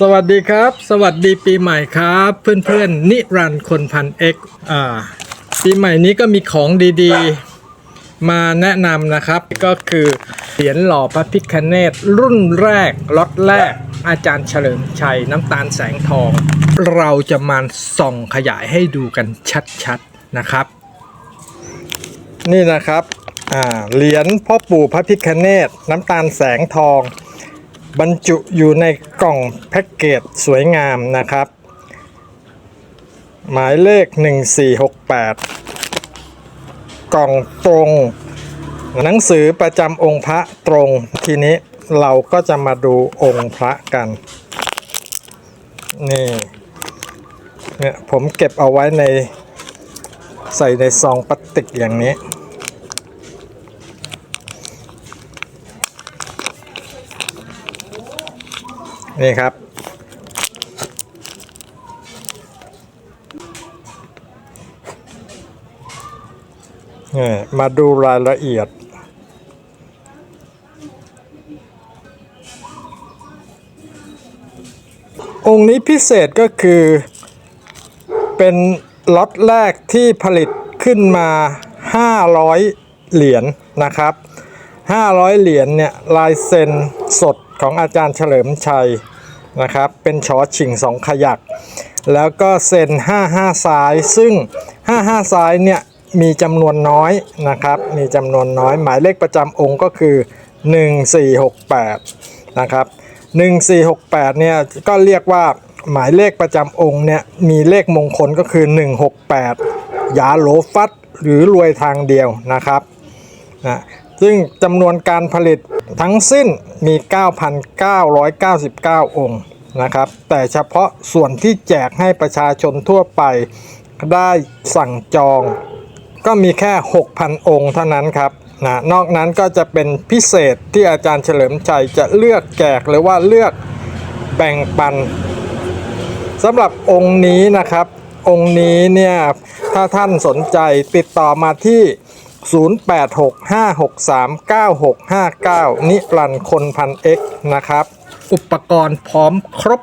สวัสดีครับ สวัสดีปีใหม่ครับ เพื่อนๆ นิรันดร์คนพันเอ็กอ่าปีใหม่นี้ก็มีของดีๆ มาแนะนำนะครับ ก็คือเหรียญหล่อพระพิคเนตรุ่นแรกล็อตแรก อาจารย์เฉลิมชัยน้ำตาลแสงทอง เราจะมาส่องขยายให้ดูกันชัดๆนะครับ นี่นะครับเหรียญพ่อปู่พระพิคเนตน้ำตาลแสงทอง บรรจุอยู่ในกล่องแพ็กเกจสวยงามนะครับ หมายเลข 1468 กล่องตรง หนังสือประจำองค์พระตรงทีนี้เราก็จะมาดูองค์พระกัน นี่เนี่ยผมเก็บเอาไว้ในใส่ในซองพลาสติกอย่างนี้ นี่ครับนี่มาดูรายละเอียด องค์นี้พิเศษก็คือเป็นล็อตแรกที่ผลิตขึ้นมา 500 เหรียญนะครับ 500 เหรียญเนี่ยลายเซ็นสดของอาจารย์เฉลิมชัย นะครับเป็นชอชิงสองขยัก แล้วก็เซน55ซ้าย ซึ่ง 55ซ้ายเนี่ยมีจำนวนน้อยนะครับมีจำนวนน้อยหมายเลขประจำองค์ก็คือ 1468 นะครับ 1468 เนี่ยก็เรียกว่าหมายเลขประจำองค์เนี่ยมีเลขมงคลก็คือ 168 ยาโหลฟัดหรือรวยทางเดียวนะครับนะ ซึ่งจำนวนการผลิตทั้งสิ้นมี 9,999 องค์นะครับ แต่เฉพาะส่วนที่แจกให้ประชาชนทั่วไปได้สั่งจอง ก็มีแค่ 6,000 องค์เท่านั้นครับนะนอกนั้นก็จะเป็นพิเศษที่อาจารย์เฉลิมชัยจะเลือกแจกหรือว่าเลือกแบ่งปันสำหรับองค์นี้นะครับ องค์นี้เนี่ยถ้าท่านสนใจติดต่อมาที่ 0865639659 นิรันดร์คนพันเอ็กนะครับ อุปกรณ์พร้อมครบ